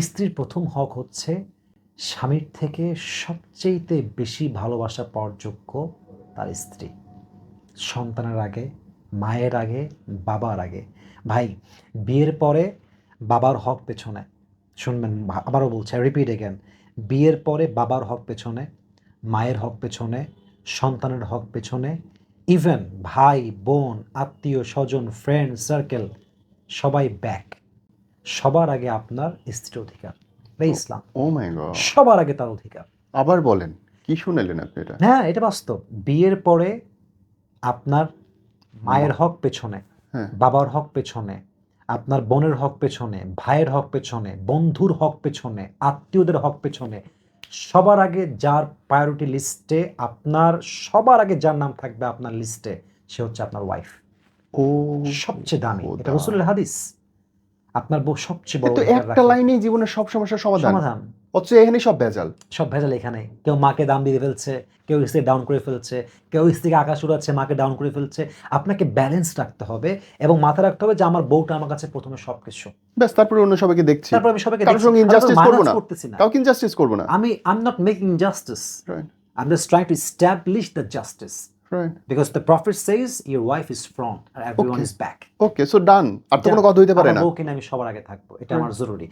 স্ত্রীর প্রথম হক হচ্ছে স্বামীর থেকে সবচেয়েতে বেশি ভালোবাসা পাওয়ার যোগ্য তার স্ত্রী। সন্তানের আগে, মায়ের আগে, বাবার আগে। ভাই, বিয়ের পরে বাবার হক পেছনে। শুনবেন, আবারও বলছে রিপিট এগেন বিয়ের পরে বাবার হক পেছনে, মায়ের হক পেছনে, সন্তানের হক পেছনে ইভেন ভাই, বোন, আত্মীয়, স্বজন ফ্রেন্ড সার্কেল সবাই ব্যাক সবার আগে আপনার স্ত্রীর অধিকার এটাই ইসলাম। ও মাই গড সবার আগে তার অধিকার। আবার বলেন কি শুনালেন আপনি এটা? হ্যাঁ এটা বাস্তব। বিয়ের পরে আপনার মায়ের হক পেছনে হ্যাঁ। বাবার হক পেছনে আপনার বোনের হক পেছনে ভাইয়ের হক পেছনে বন্ধুর হক পেছনে আত্মীয়দের হক পেছনে সবার আগে যার প্রায়োরিটি লিস্টে আপনার সবার আগে যার নাম থাকবে আপনার লিস্টে সে হচ্ছে আপনার ওয়াইফ ও সবচেয়ে দামি। এটা রসুলের হাদিস। আপনার বউ সবচেয়ে বড় তো একটা রাখে। লাইনেই জীবনের সব সমস্যার সমাধান। সমাধান। অথচ এখানে সব ভেজাল। সব ভেজাল এখানে। কেউ মাকে দাম দিয়ে ফেলছে কেউ স্ত্রী ডাউন করে ফেলছে কেউ স্ত্রীকে আকাশ উড়াচ্ছে মাকে ডাউন করে ফেলছে। আপনাকে ব্যালেন্স রাখতে হবে এবং মাথায় রাখতে হবে যে আমার বউটা আমার কাছে প্রথমে সবকিছু। ব্যাস তারপরে অন্য সবাইকে দেখছি। তারপর আমি সবাইকে কারোর সঙ্গে তো করব না। করতেছি না। কাউকে ইনজাস্টিস করব না। আমি I am not making justice Right. I am just trying to establish the justice right because the profit says your wife is front R everyone Okay. Is back okay so done আর তো কোনো কথা হইতে পারে না। বউকে আমি সবার আগে থাকব এটা আমার জরুরি।